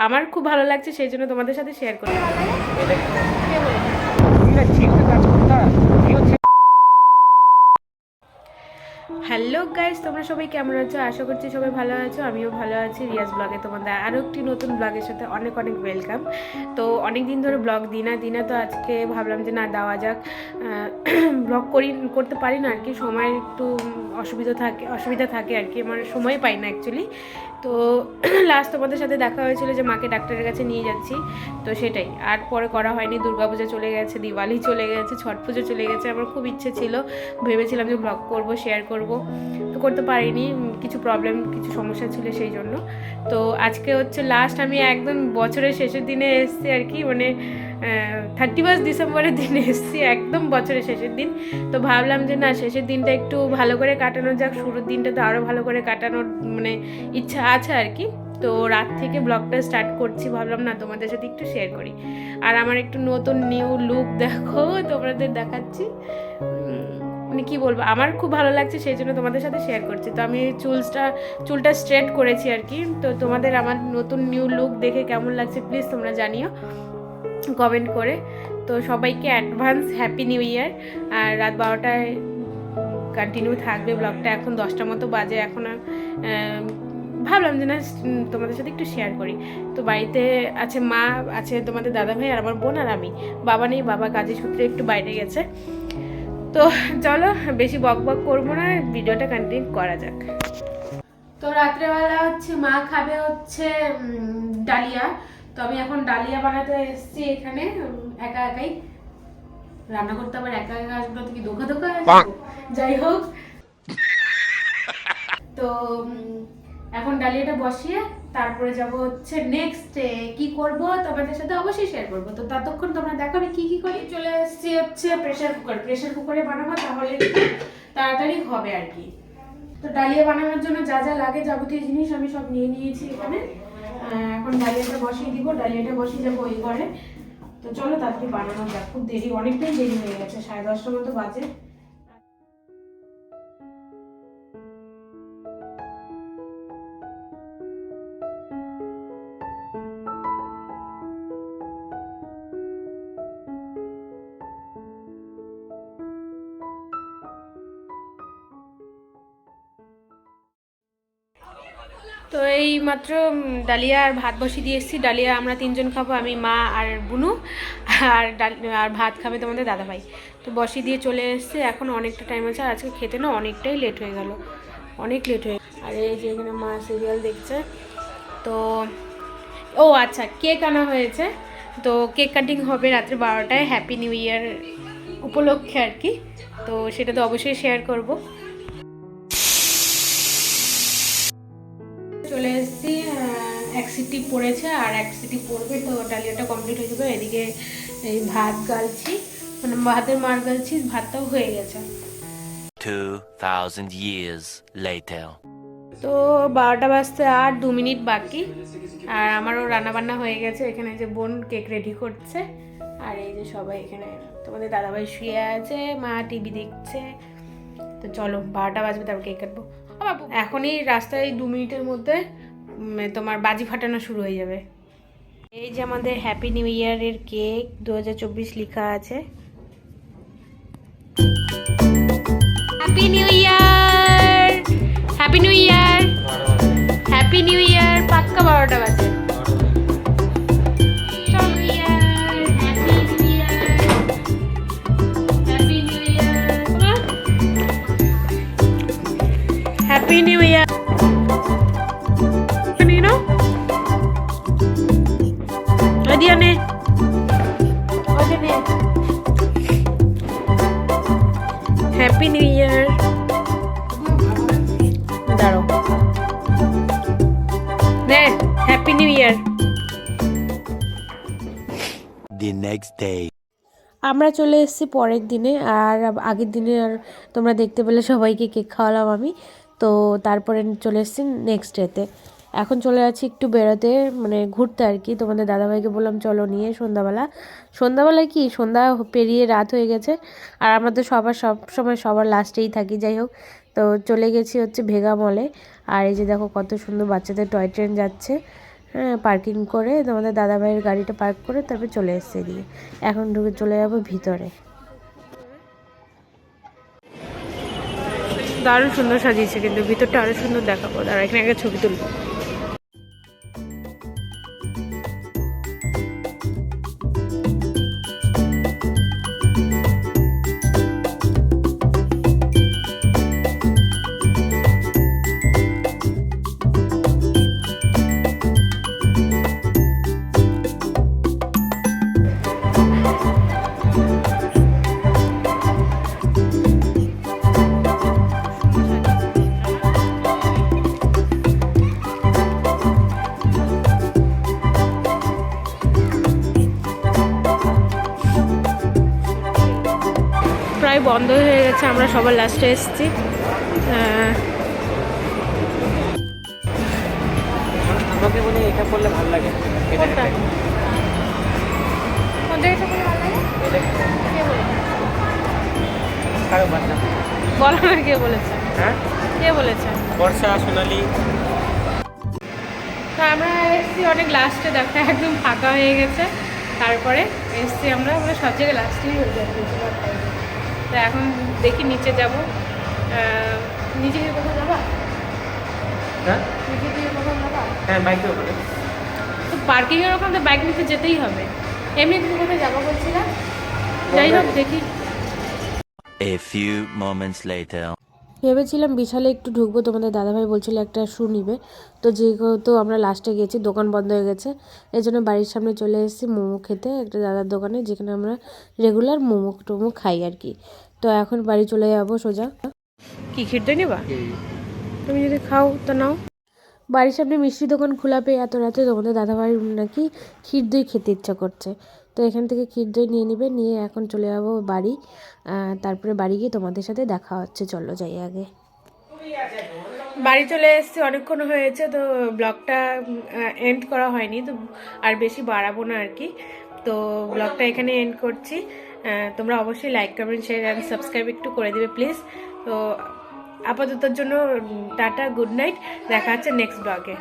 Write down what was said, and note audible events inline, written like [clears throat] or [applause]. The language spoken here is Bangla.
আমার খুব ভালো লাগছে সেই জন্য তোমাদের সাথে শেয়ার করি হ্যালো গাইস তোমরা সবাই কেমন আছো? আশা করছি সবাই ভালো আছো আমিও ভালো আছি রিয়াজ ব্লগে তোমাদের আরও একটি নতুন ব্লগের সাথে অনেক অনেক ওয়েলকাম তো অনেক দিন ধরে ব্লগ দিই না দিই না তো আজকে ভাবলাম যে না দেওয়া যাক। ব্লগ [clears throat] করি করতে পারি না আর কি সময়ের একটু অসুবিধা থাকে অসুবিধা থাকে আর কি আমার সময় পাই না অ্যাকচুয়ালি তো [clears throat] লাস্ট তোমাদের সাথে দেখা হয়েছিল যে মাকে ডাক্তারের কাছে নিয়ে যাচ্ছি, তো সেটাই। আর পরে করা হয়নি, দুর্গাপূজা চলে গেছে, দিওয়ালি চলে গেছে, ছট পুজো চলে গেছে, আমার খুব ইচ্ছে ছিল। ভেবেছিলাম যে ব্লগ করব শেয়ার করব। তো করতে পারিনি কিছু প্রবলেম কিছু সমস্যা ছিল সেই জন্য। তো আজকে হচ্ছে লাস্ট আমি একদম বছরের শেষের দিনে এসেছি আর কি মানে থার্টি ফার্স্ট ডিসেম্বরের দিন এসেছি, একদম বছরের শেষের দিন। তো ভাবলাম যে না, শেষের দিনটা একটু ভালো করে কাটানো যাক, শুরুর দিনটা তো আরও ভালো করে কাটানোর মানে ইচ্ছা আছে আর কি। তো রাত থেকে ব্লগটা স্টার্ট করছি, ভাবলাম না তোমাদের সাথে একটু শেয়ার করি। আর আমার একটু নতুন নিউ লুক দেখো, তোমাদের দেখাচ্ছি। মানে কি বলব, আমার খুব ভালো লাগছে, সেই জন্য তোমাদের সাথে শেয়ার করছি। তো আমি চুলসটা, চুলটা স্ট্রেট করেছি আর কি। তো তোমাদের আমার নতুন নিউ লুক দেখে কেমন লাগছে প্লিজ তোমরা জানিও। কমেন্ট করে। তো সবাইকে অ্যাডভান্স হ্যাপি নিউ ইয়ার আর রাত বারোটায় কন্টিনিউ থাকবে ব্লগটা এখন দশটার মতো বাজে, এখন ভাবলাম যে না, তোমাদের সাথে একটু শেয়ার করি। তো বাড়িতে আছে মা, আছে তোমাদের দাদা ভাই আর আমার বোন আর আমি। বাবা নেই, বাবা কাজের সূত্রে একটু বাইরে গেছে। তো চলো, বেশি বক বক করব না, ভিডিওটা কন্টিনিউ করা যাক। তো রাত্রেবেলা হচ্ছে মা খাবে হচ্ছে ডালিয়া। তো আমি এখন ডালিয়া বানাতে এসেছি এখানে একা একাই। রান্না করতে আবার একা একা আসব তো কি ধোকা ধোকা যাই হোক। তো এখন ডালিয়াটা বসিয়ে তারপরে যাব হচ্ছে নেক্সট কি করব তোমাদের সাথে অবশ্যই শেয়ার করব। তো ততক্ষণ তোমরা দেখো আমি কি কি করি। চলে এসেছি হচ্ছে প্রেসার কুকার প্রেসার কুকারে বানাবো তাহলে তাড়াতাড়ি হবে আর কি। তো ডালিয়া বানানোর জন্য যা যা লাগে যাবতীয় জিনিস আমি সব নিয়ে নিয়েছি এখানে। এখন ডালিয়াটা বসিয়ে দিব, ডালিয়াটা বসিয়ে যাব ওই ঘরে। তো চলো তাড়াতাড়ি বানানো যাক, খুব দেরি, অনেকটাই দেরি হয়ে গেছে, সাড়ে দশটার মতো বাজে। তো এই মাত্র ডালিয়া আর ভাত বসিয়ে দিয়ে এসেছি। ডালিয়া আমরা তিনজন খাব, আমি, মা আর বুনু। আর ডাল, আর ভাত খাবে তোমাদের দাদাভাই। তো বসিয়ে দিয়ে চলে এসেছে। এখন অনেকটা টাইম আছে, আর আজকে খেতে না অনেকটাই লেট হয়ে গেল। অনেক লেট হয়ে আর এই যে এখানে মা সিরিয়াল দেখছে। তো, ও আচ্ছা কেক আনা হয়েছে। তো কেক কাটিং হবে রাত্রে বারোটায়। হ্যাপি নিউ ইয়ার উপলক্ষে আর কি। তো সেটা তো অবশ্যই শেয়ার করব। সিটি পড়েছে আর এক সিটি পড়বে তো ডালিয়াটা কমপ্লিট হয়ে যাবে। এদিকে এই ভাত গালছি মানে ভাতের মার গালছি ভাতটাও হয়ে গেছে। 2,000 years later. তো বারোটা বাজতে আর দু মিনিট বাকি আর আমারও রান্না বান্না হয়ে গেছে। এখানে যে বোন কেক রেডি করছে আর এই যে সবাই এখানে তোমাদের দাদাভাই শুয়ে আছে মা টিভি দেখছে। তো চলো বারোটা বাজবে তারপর কেক কাটবো। বাবু, এখনই রাস্তায় দু মিনিটের মধ্যে তোমার বাজি ফাটানো শুরু হয়ে যাবে। এই যে আমাদের হ্যাপি নিউ ইয়ারের কেক দু হাজার চব্বিশ লেখা আছে। Happy new year happy new year happy new year পাক্কা বারোটা বাজে। হ্যাপি নিউ ইয়ার দাঁড়ো নে happy new year The next day. আমরা চলে এসেছি পরের দিনে আর আগের দিনে আর তোমরা দেখতে পেলে সবাইকে কেক খাওয়ালাম আমি। তো তারপরে চলে এসেছি নেক্সট ডেতে এখন চলে যাচ্ছি একটু বেরোতে মানে ঘুরতে আর কি। তোমাদের দাদাভাইকে বললাম, চলো নিয়ে সন্ধ্যাবেলা। সন্ধ্যাবেলায় কি? সন্ধ্যা পেরিয়ে রাত হয়ে গেছে। আর আমরা তো সবার সব সময় সবার লাস্টেই থাকি, যাই হোক। তো চলে গেছি হচ্ছে ভেগা মলে আর এই যে দেখো কত সুন্দর বাচ্চাদের টয় ট্রেন যাচ্ছে। হ্যাঁ পার্কিং করে তোমাদের দাদাভাইয়ের গাড়িটা পার্ক করে তারপর চলে এসছে দিয়ে এখন ঢুকে চলে যাব ভিতরে। দারুণ সুন্দর সাজিয়েছে কিন্তু ভিতরটা আরও সুন্দর দেখাবো। দাঁড়া এখানে একটা ছবি তুলবো। বন্ধ হয়ে গেছে আমরা সবার লাস্টে এসেছি আমাকে মনে এটা ভালো লাগে এটা কোনটা? কোন ভালো লাগে? কে বলেছে? কারও বাচ্চা বলো না কে বলেছে হ্যাঁ কে বলেছে বর্ষা সোনালি তো আমরা এসেছি অনেক লাস্টে দেখা একদম ফাঁকা হয়ে গেছে তারপরে এসেছি আমরা আমরা সব জায়গায় লাস্টেই হয়ে যাচ্ছে। তো এখন দেখি নিচে যাব। নিচে গিয়ে কোথাও যাবা? হ্যাঁ? নিচে গিয়ে কোথাও যাবা? হ্যাঁ বাইকে ওখানে তো পার্কিংয়ের ওখানে বাইক নিতে যেতেই হবে। এমনি তুমি কোথায় যাব বলছিলা? যাই হোক দেখি। A few moments later. ভেবেছিলাম বিশালে একটু ঢুকবো তোমাদের দাদাভাই বলছিল একটা শু নিবে। তো যেহেতু আমরা লাস্টে গেছি দোকান বন্ধ হয়ে গেছে এই জন্য বাড়ির সামনে চলে এসেছি মোমো খেতে একটা দাদার দোকানে যেখানে আমরা রেগুলার মোমো টোমো খাই আর কি। তো এখন বাড়ি চলে যাব সোজা। কি খিরতে নিবা? তুমি যদি খাও তো নাও। বাড়ির সামনে মিষ্টি দোকান খোলা পেয়ে এত রাতে তোমাদের দাদাভাই নাকি ক্ষীর দই খেতে ইচ্ছা করছে। তো এখান থেকে ক্ষীর দই নিয়ে নিবে নিয়ে এখন চলে যাব বাড়ি। তারপরে বাড়ি গিয়ে তোমাদের সাথে দেখা হচ্ছে চলো যাই আগে। বাড়ি চলে এসেছি অনেকক্ষণ হয়েছে তো ব্লগটা এন্ড করা হয়নি তো আর বেশি বাড়াবো না আর কি। তো ব্লগটা এখানে এন্ড করছি। তোমরা অবশ্যই like comment share and subscribe একটু করে দিবে প্লিজ তো আপাততর জন্য টাটা গুড নাইট দেখা হচ্ছে নেক্সট ব্লগে